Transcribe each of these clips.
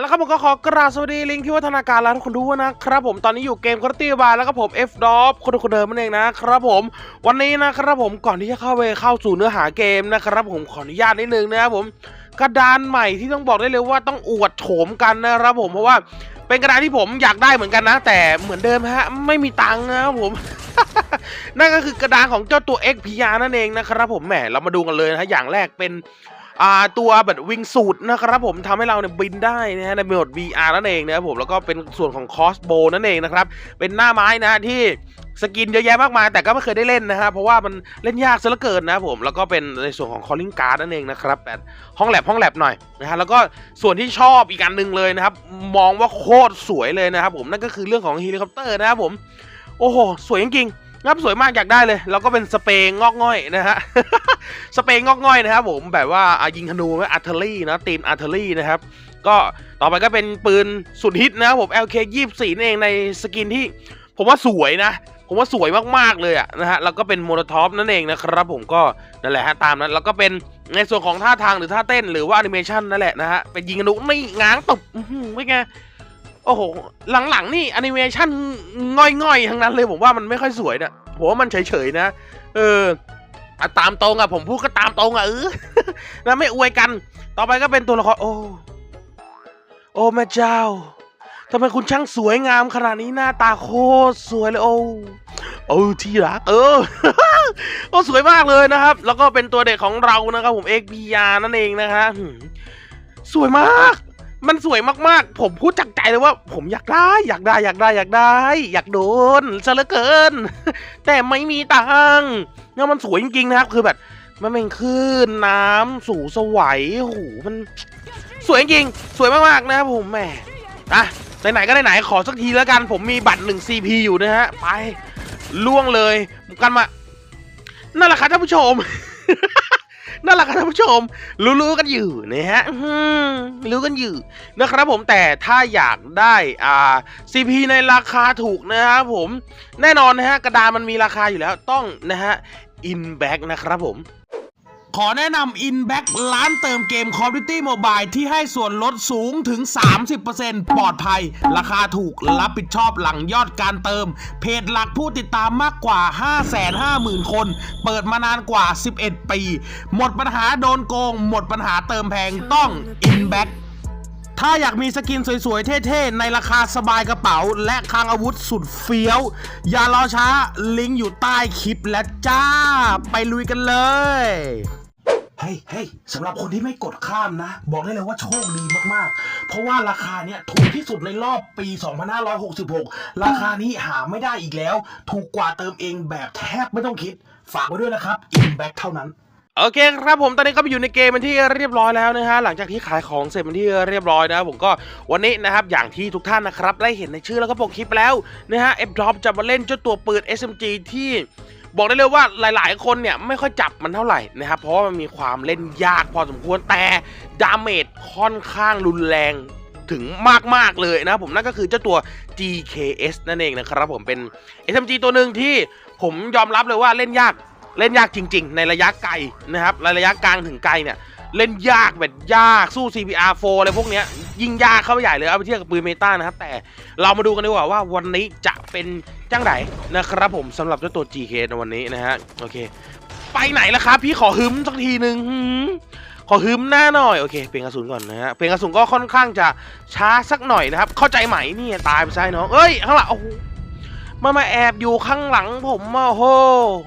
แล้วครับผมก็ขอกราบสวัสดีลิงค์ที่วัฒนาการแล้วทุกคนดูนะครับผมตอนนี้อยู่เกมคอร์ตี้บาร์แล้วก็ผม F d o p คนคนเดิมนั่นเองนะครับผม วันนี้นะครับผมก่อนที่จะเข้าไปเข้าสู่เนื้อหาเกมนะครับผมขออนุญาตนิดนึงนะครับผมกระดานใหม่ที่ต้องบอกได้เลยว่าต้องอวดโฉมกันนะครับผมเพราะว่าเป็นกระดานที่ผมอยากได้เหมือนกันนะ แต่เหมือนเดิมฮะไม่มีตังค์นะครับผมนั่นก็คือกระดานของเจ้าตัว XPR นั่นเองนะครับผมแหมเรามาดูกันเลยนะฮะอย่างแรกเป็น ตัวแบบวิงสูตรนะครับผมทำให้เราเนี่ยบินได้นะฮะในโหมด VR นั่นเองนะครับผมแล้วก็เป็นส่วนของคอสโบนั่นเองนะครับเป็นหน้าไม้นะที่สกินเยอะแยะมากมายแต่ก็ไม่เคยได้เล่นนะฮะเพราะว่ามันเล่นยากซะเหลือเกินนะครับผมแล้วก็เป็นในส่วนของ calling card นั่นเองนะครับแบบห้องแลบห้องแลบหน่อยนะฮะแล้วก็ส่วนที่ชอบอีกอันหนึ่งเลยนะครับมองว่าโคตรสวยเลยนะครับผมนั่นก็คือเรื่องของเฮลิคอปเตอร์นะครับผมโอ้โหสวยจริงๆ ครับสวยมากอยากได้เลย แล้วก็เป็นสเปร์งอกง่อยนะฮะ สเปร์งอกง่อยนะครับผมแบบว่าอะยิงธนูอาร์เทอรี่นะตีมอาร์เทอรี่นะครับ ก็ต่อไปก็เป็นปืนสุดฮิตนะครับผม LK 24นั่นเองในสกินที่ผมว่าสวยนะ ผมว่าสวยมากๆเลยอะนะฮะ แล้วก็เป็นโมโนท็อปนั่นเองนะครับผมก็นั่นแหละฮะตามนั้น แล้วก็เป็นในส่วนของท่าทางหรือท่าเต้นหรือว่าแอนิเมชันนั่นแหละนะฮะเป็นยิงธนูไม่ง้างตบไม่ไง โอ้โห หลังๆนี่แอนิเมชันง่อยๆ ทั้งนั้นเลยผมว่ามันไม่ค่อยสวยนะผมว่ามันเฉยๆนะ เอออตามตรงอะผมพูดก็ตามตรงอะเออนะไม่อวยกัน ต่อไปก็เป็นตัวละครโอ้ โอ้แม่เจ้าทำไมคุณช่างสวยงามขนาดนี้หน้าตาโคตรสวยเลยโอ้โอ้ที่รัก เออโอ้สวยมากเลยนะครับ แล้วก็เป็นตัวเด็กของเรานะครับผม XPR นั่นเองนะฮะสวยมาก มันสวยมากๆ ผมพูดจากใจเลยว่า ผมอยากได้ อยากได้ อยากได้ อยากได้ อยากโดนซะเหลือเกิน แต่ไม่มีตังค์เนี่ยมันสวยจริงๆนะครับ คือแบบ มันเป็นคลื่นน้ำสู่สวยโอ้โหมัน สวยจริง สวยมากๆนะครับผมแหมอะไหนๆก็ไหนๆขอสักทีแล้วกัน ผมมีบัตรหนึ่ง CP อยู่นะฮะ ไปล่วงเลยกันมา นั่นแหละครับท่านผู้ชม นั่นแหละครับท่านผู้ชม รู้ๆกันอยู่นะฮะอื้อหือรู้กันอยู่นะครับผมแต่ถ้าอยากได้อ่า CP ในราคาถูกนะครับผมแน่นอนนะฮะกระดานมันมีราคาอยู่แล้วต้องนะฮะ Inback นะครับผม ขอแนะนำ Inback ร้านเติมเกม Call of Duty Mobile ที่ให้ส่วนลดสูงถึง 30%ปลอดภัย ราคาถูกรับผิดชอบหลังยอดการเติม เพจหลักผู้ติดตามมากกว่า 550,000 คน เปิดมานานกว่า 11 ปี หมดปัญหาโดนโกง หมดปัญหาเติมแพงต้อง Inback ถ้าอยากมีสกินสวยๆ เท่ๆ ในราคาสบายกระเป๋า และคลังอาวุธสุดเฟี้ยว อย่ารอช้าลิงก์อยู่ใต้คลิปและจ้า ไปลุยกันเลยเฮ้ยเฮ้ยสำหรับคนที่ไม่กดข้ามนะ บอกได้เลยว่าโชคดีมากๆ เพราะว่าราคาเนี้ยถูกที่สุดในรอบปี 2566 ราคานี้หาไม่ได้อีกแล้ว ถูกกว่าเติมเองแบบแทบไม่ต้องคิด ฝากไว้ด้วยนะครับ Inback เท่านั้น โอเคครับผมตอนนี้ก็ไปอยู่ในเกมเป็นที่เรียบร้อยแล้วนะฮะหลังจากที่ขายของเสร็จเป็นที่เรียบร้อยนะครับผมก็วันนี้นะครับอย่างที่ทุกท่านนะครับได้เห็นในชื่อแล้วก็ปกคลิปแล้วนะฮะเอฟดรอปจะมาเล่นเจ้าตัวปืน SMG ที่บอกได้เลยว่าหลาย ๆ คนเนี่ยไม่ค่อยจับมันเท่าไหร่นะครับเพราะว่ามันมีความเล่นยากพอสมควรแต่ดาเมจค่อนข้างรุนแรงถึงมาก ๆ เลยนะผมนั่นก็คือเจ้าตัว GKS นั่นเองนะครับผมเป็น SMG ตัวหนึ่งที่ผมยอมรับเลยว่าเล่นยาก เล่นยากจริง ๆ ในระยะไกลนะครับในระยะกลางถึงไกลเนี่ยเล่นยากแบบยากสู้ CPR 4อะไรพวกเนี้ยยิ่งยากเข้าไปใหญ่เลยเอาไปเทียบกับปืนเมตานะครับแต่เรามาดูกันดีกว่าว่าวันนี้จะเป็นจังไหนนะครับผมสำหรับเจ้าตัว GK ในวันนี้นะฮะโอเค ไปไหนล่ะครับ พี่ขอฮึมสักทีหนึ่งขอฮึมหน้าหน่อยโอเคเปลี่ยนกระสุนก่อนนะฮะเปลี่ยนกระสุนก็ค่อนข้างจะช้าสักหน่อยนะครับเข้าใจไหมนี่ตายไปใช่น้องเอ้ยข้างหลังโอ้โห มามาแอบอยู่ข้างหลังผมอะโห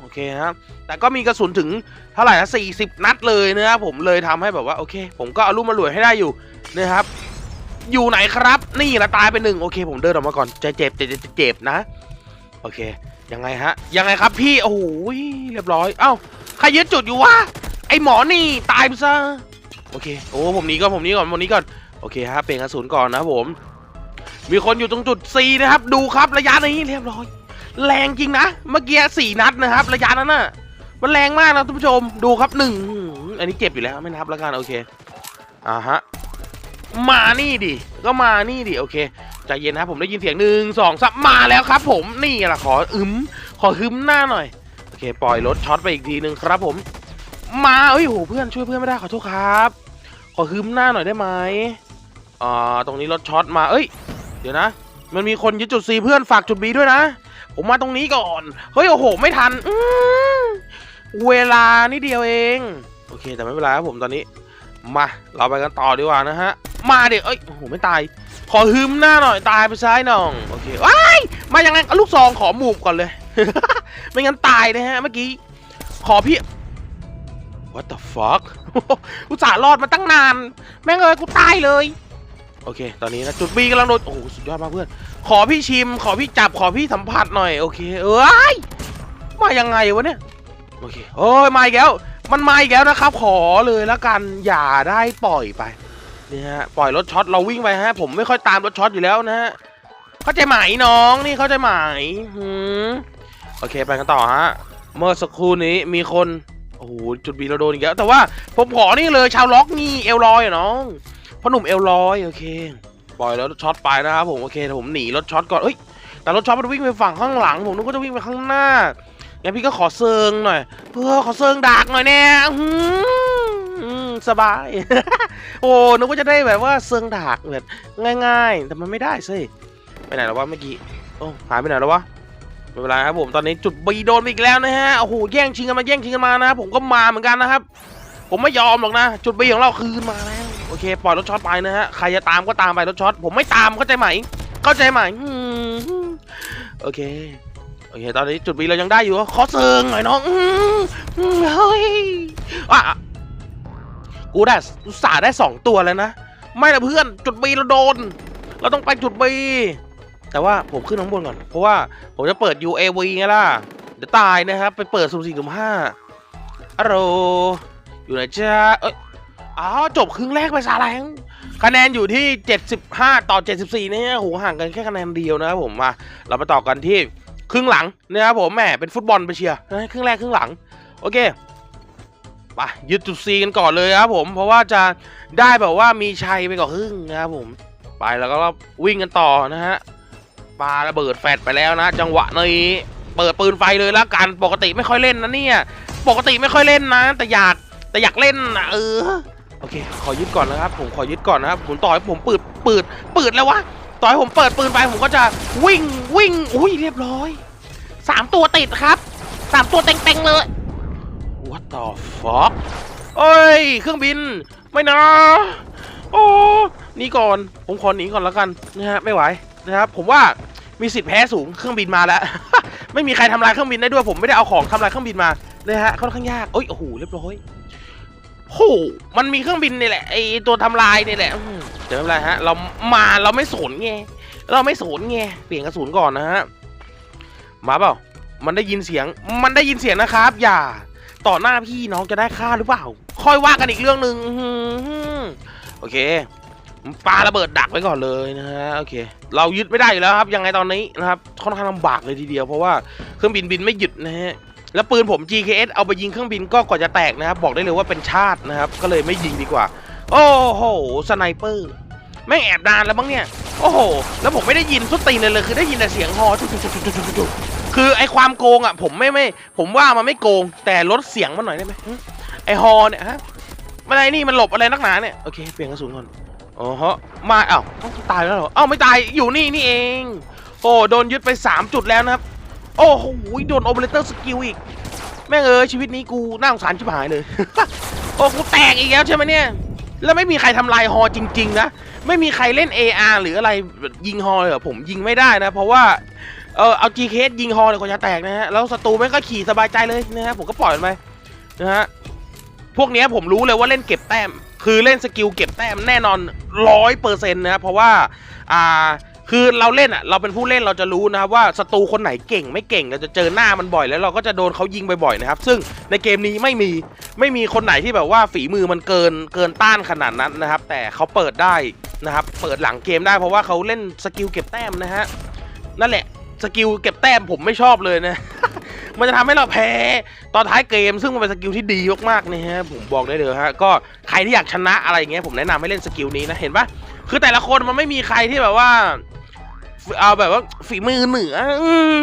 โอเคครับแต่ก็มีกระสุนถึงเท่าไหร่นะสี่สิบนัดเลยนะครับผมเลยทำให้แบบว่าโอเค ผมก็เอาลูกมาหลวยให้ได้อยู่นะครับ อยู่ไหนครับ นี่ละตายไปหนึ่งโอเค ผมเดินออกมาก่อนจะเจ็บจะจะจะเจ็บนะ โอเค ยังไงฮะ ยังไงครับพี่โอ้โหเรียบร้อย เอ้าใครยึดจุดอยู่วะไอหมอนี่ตายไปซะโอเค โอ้ผมหนีก่อนผมหนีก่อนผมหนีก่อนโอเคฮะเปลี่ยนกระสุนก่อนนะผม มีคนอยู่ตรงจุด C นะครับ ดูครับระยะนี้เรียบร้อย แรงจริงนะ เมื่อกี้สี่นัดนะครับ ระยะนั้นน่ะ มันแรงมากนะท่านผู้ชม ดูครับหนึ่งอันนี้เจ็บอยู่แล้วไม่นับแล้วกันโอเคอ่าฮะมานี่ดิ ก็มานี่ดิ โอเค ใจเย็นนะครับผมได้ยินเสียงหนึ่งสองสามมาแล้วครับผม นี่แหละขออึม ขอฮึมหน้าหน่อย โอเค ปล่อยรถช็อตไปอีกทีหนึ่งครับผม มาเอ้ยโหเพื่อนช่วยเพื่อนไม่ได้ขอโทษครับ ขอฮึมหน้าหน่อยได้ไหมอ่า ตรงนี้รถช็อตมา เอ้ย เดี๋ยวนะ มันมีคนยึดจุด C เพื่อนฝากจุด B ด้วยนะ ผมมาตรงนี้ก่อน เฮ้ย โอ้โห ไม่ทันอืเวลานิดเดียวเอง โอเค แต่ไม่เป็นไรครับผมตอนนี้ มา เราไปกันต่อดีกว่านะฮะ มาเด็กเอ้ย โอ้โห ไม่ตาย ขอฮึมหน้าหน่อย ตายไปซ้ายหน่อง โอเคว้ายมายังไงเอาลูกซองขอหมูบก่อนเลย ไม่งั้นตายนะฮะ เมื่อกี้ ขอพี่ What the fuck อุตส่ารอดมาตั้งนาน แม่งเอ้ยกูตายเลย โอเค ตอนนี้นะจุดบีกำลังโดนโอ้โหสุดยอดมากเพื่อน ขอพี่ชิม ขอพี่จับ ขอพี่สัมผัสหน่อย โอเค เอ้ย มายังไงวะเนี่ย โอเคโอ้ย มาอีกแล้ว มันมาอีกแล้วนะครับ ขอเลยแล้วกัน อย่าได้ปล่อยไป นี่ฮะ ปล่อยรถช็อต เราวิ่งไปฮะ ผมไม่ค่อยตามรถช็อตอยู่แล้วนะฮะ เข้าใจไหมน้อง นี่เข้าใจไหมหืมโอเค ไปกันต่อฮะ เมื่อสักครู่นี้มีคน โอ้โห จุดบีเราโดนอีกแล้ว แต่ว่าผมขอนี่เลย ชาวล็อกนี่ เอลลอยน้อง พ่อหนุ่มเอลลอยโอเคปล่อยแล้วรถช็อตไปนะครับผมโอเคแต่ผมหนีรถช็อตก่อนเอ้ยแต่รถช็อตมันวิ่งไปฝั่งข้างหลัง ผมนึกว่าจะวิ่งไปข้างหน้างั้นพี่ก็ขอเซิงหน่อย เพื่อขอเซิงดักหน่อยแน่สบาย โอ้นึกว่าจะได้แบบว่าเซิงดักแบบง่าย ๆ แต่มันไม่ได้สิไปไหนแล้ววะเมื่อกี้โอ้หายไปไหนแล้ววะไม่เป็นไรครับผมตอนนี้จุดบีโดนอีกแล้วนะฮะโอ้โหแย่งชิงกันมาแย่งชิงกันมานะครับผมก็มาเหมือนกันนะครับ ผมไม่ยอมหรอกนะ จุดบีของเราคืนมาแล้ว โอเคปล่อยรถช็อตไปนะฮะใครจะตามก็ตามไปรถช็อตผมไม่ตามเข้าใจไหมเข้าใจไหมโอเคโอเคตอนนี้จุดบีเรายังได้อยู่ขอเซิงหน่อยน้องเฮ้ยอะกูได้อุตส่าห์ได้สองตัวแล้วนะไม่ละเพื่อนจุดบีเราโดน เราต้องไปจุดบีแต่ว่าผมขึ้นข้างบนก่อน เพราะว่าผมจะเปิด UAV ไงล่ะ เดี๋ยวตายนะครับ ไปเปิดสุ่มสี่สุ่มห้าอะโรอยู่ไหนจ้าเอ้ย อ้าวจบครึ่งแรกไปซะแล้วคะแนนอยู่ที่ 75 ต่อ 74นะฮะโหห่างกันแค่คะแนนเดียวนะครับผมมาเราไปต่อกันที่ครึ่งหลังนะครับผมแหมเป็นฟุตบอลไปเชียร์ครึ่งแรกครึ่งหลัง โอเคไปยึดจุดซีกันก่อนเลยครับผมเพราะว่าจะได้แบบว่ามีชัยไปก่อนครึ่งนะครับผมไปแล้วก็วิ่งกันต่อนะฮะปาระเบิดแฟดไปแล้วนะ จังหวะนี้เปิดปืนไฟเลยแล้วกันปกติไม่ค่อยเล่นนะเนี่ย ปกติไม่ค่อยเล่นนะ แต่อยากแต่อยากเล่นนะเออ โอเค ขอยึดก่อนนะครับ ผมขอยึดก่อนนะครับผมต่อให้ผมเปิดเปิดเปิดแล้ววะต่อให้ผมเปิดปืนไปผมก็จะวิ่งวิ่งอุ้ยเรียบร้อยสามตัวติดครับสามตัวเต็งๆเลย What the fuck เอ้ย เครื่องบิน ไม่นะ โอ้นี่ก่อน ผมขอหนีก่อนแล้วกันนะฮะ ไม่ไหวนะครับ ผมว่ามีสิทธิ์แพ้สูง เครื่องบินมาแล้ว ไม่มีใครทำลายเครื่องบินได้ด้วย ผมไม่ได้เอาของทำลายเครื่องบินมา นะฮะ ค่อนข้างยากเอ้ย โอ้โห เรียบร้อย โหมันมีเครื่องบินนี่แหละไอตัวทำลายนี่แหละอืมแต่ไม่เป็นไรฮะ เรามาเราไม่สนไงเราไม่สนไงเปลี่ยนกระสุนก่อนนะฮะมาเปล่ามันได้ยินเสียง มันได้ยินเสียงนะครับ อย่า ต่อหน้าพี่น้องจะได้ค่าหรือเปล่า ค่อยว่ากันอีกเรื่องหนึ่งโอเคปาระเบิดดักไว้ก่อนเลยนะฮะโอเค เรายึดไม่ได้อยู่แล้วครับ ยังไงตอนนี้นะครับค่อนข้างลำบากเลยทีเดียวเพราะว่าเครื่องบินบินไม่หยุดนะฮะ แล้วปืนผม GKS เอาไปยิงเครื่องบินก็กว่าจะแตกนะครับ บอกได้เลยว่าเป็นชาตินะครับ ก็เลยไม่ยิงดีกว่า โอ้โห สไนเปอร์ แม่งแอบนานแล้วบ้างเนี่ย โอ้โห แล้วผมไม่ได้ยินสุดตีนเลยเลย คือได้ยินแต่เสียงฮอจุ๊กๆคือไอความโกงอะ ผมไม่ไม่ ผมว่ามันไม่โกง แต่ลดเสียงมันหน่อยได้ไหมไอฮอเนี่ยฮะไม่ได้นี่มันหลบอะไรนักหนาเนี่ย โอเค เปลี่ยนกระสุนก่อนอ๋อฮะมาเอ้าเอ้าตายแล้วเหรอเอ้าไม่ตาย อยู่นี่นี่เอง โอ้โดนยึดไป 3 จุดแล้วนะครับ โอ้โหโดนโอเปอเรเตอร์สกิลอีก แม่งเอ้ยชีวิตนี้กูน่าสงสารชิบหายเลย โอ้กูแตกอีกแล้วใช่ไหมเนี่ย แล้วไม่มีใครทำลายฮอจริง ๆ นะ ไม่มีใครเล่น AR หรืออะไรยิงฮอเลยเหรอผมยิงไม่ได้นะ เพราะว่าเออเอา GKS ยิงฮอเลยกว่าจะแตกนะฮะ แล้วศัตรูแม่งก็ขี่สบายใจเลยนะฮะผมก็ปล่อยมันไปนะฮะพวกเนี้ยผมรู้เลยว่าเล่นเก็บแต้ม คือเล่นสกิลเก็บแต้มแน่นอนร้อยเปอร์เซ็นต์นะเพราะว่า อ่า คือเราเล่นอะเราเป็นผู้เล่นเราจะรู้นะครับว่าศัตรูคนไหนเก่งไม่เก่งเราจะเจอหน้ามันบ่อยแล้วเราก็จะโดนเขายิงบ่อยๆนะครับ ซึ่งในเกมนี้ไม่มีไม่มีคนไหนที่แบบว่าฝีมือมันเกินเกินต้านขนาดนั้นนะครับ แต่เขาเปิดได้นะครับ เปิดหลังเกมได้เพราะว่าเขาเล่นสกิลเก็บแต้มนะฮะนั่นแหละสกิลเก็บแต้มผมไม่ชอบเลยนะมันจะทำให้เราแพ้ตอนท้ายเกม ซึ่งมันเป็นสกิลที่ดีมากๆนะฮะผมบอกได้เลยฮะก็ใครที่อยากชนะอะไรอย่างเงี้ยผมแนะนำให้เล่นสกิลนี้นะเห็นปะคือแต่ละคนมันไม่มีใครที่แบบว่า เอาแบบว่าฝีมือเหนืออืม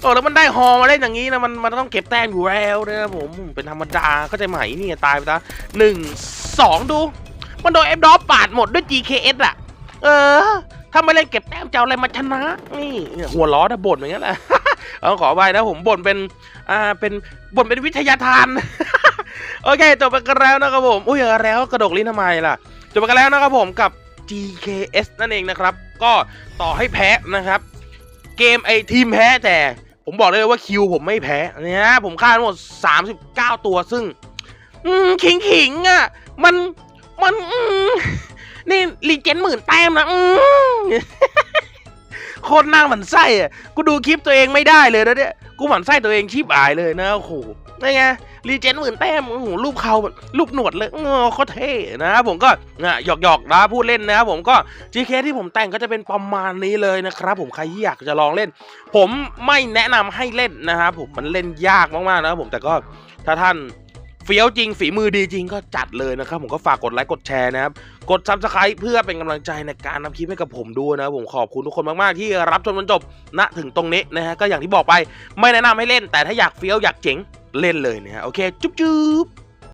โอ้แล้วมันได้ฮอมาได้อย่างนี้นะมันมันต้องเก็บแต้มอยู่แล้วนะครับผมเป็นธรรมดาเข้าใจไหมนี่ตายไปซะหนึ่งสองดู มันโดนเอฟดอปาดหมดด้วย GKS อะ เออถ้าไม่เล่นเก็บแต้มจะอะไรมาชนะ นี่หัวล้อนะบ่นอย่างนั้นแหละเอาขอไปนะผมบ่นเป็นอ่าเป็นบ่นเป็นวิทยาทาน โอเคจบไปกันแล้วนะครับผม อุ้ยแล้วกระดกลิ้นทำไมล่ะจบไปกันแล้วนะครับผมกับ GKS นั่นเองนะครับ ก็ต่อให้แพ้นะครับ เกมไอทีมแพ้แต่ผมบอกเลยว่าคิวผมไม่แพ้เนี่ยผมฆ่าทั้งหมด 39 ตัวซึ่งขิงขิงอะ มันมันมนี่รีเจนหมื่นแต้มนะโคตรน้าหมันไส้อะ กูดูคลิปตัวเองไม่ได้เลยนะเนี่ย กูหมันไส้ตัวเองชิบอายเลยนะโอ้โหนี่ไง รีเจนหมื่นแต้มโอ้โหรูปเขาแบบรูปหนวดเลยเออโคเท่นะครับผมก็นะหยอกหยอกนะพูดเล่นนะครับผมก็ GK ที่ผมแต่งก็จะเป็นประมาณนี้เลยนะครับผมใครที่อยากจะลองเล่น ผมไม่แนะนำให้เล่นนะครับผมมันเล่นยากมากๆนะครับผมแต่ก็ถ้าท่านเฟี้ยวจริงฝีมือดีจริงก็จัดเลยนะครับ ผมก็ฝากกดไลค์กดแชร์นะครับ กด subscribe เพื่อเป็นกำลังใจในการทำคลิปให้กับผมด้วยนะครับผมขอบคุณทุกคนมาก ๆ ที่รับชมจนจบณถึงตรงนี้นะฮะก็อย่างที่บอกไปไม่แนะนำให้เล่น แต่ถ้าอยากเฟี้ยวอยากเจ๋ง เล่นเลยนะฮะโอเค จุ๊บจุ๊บ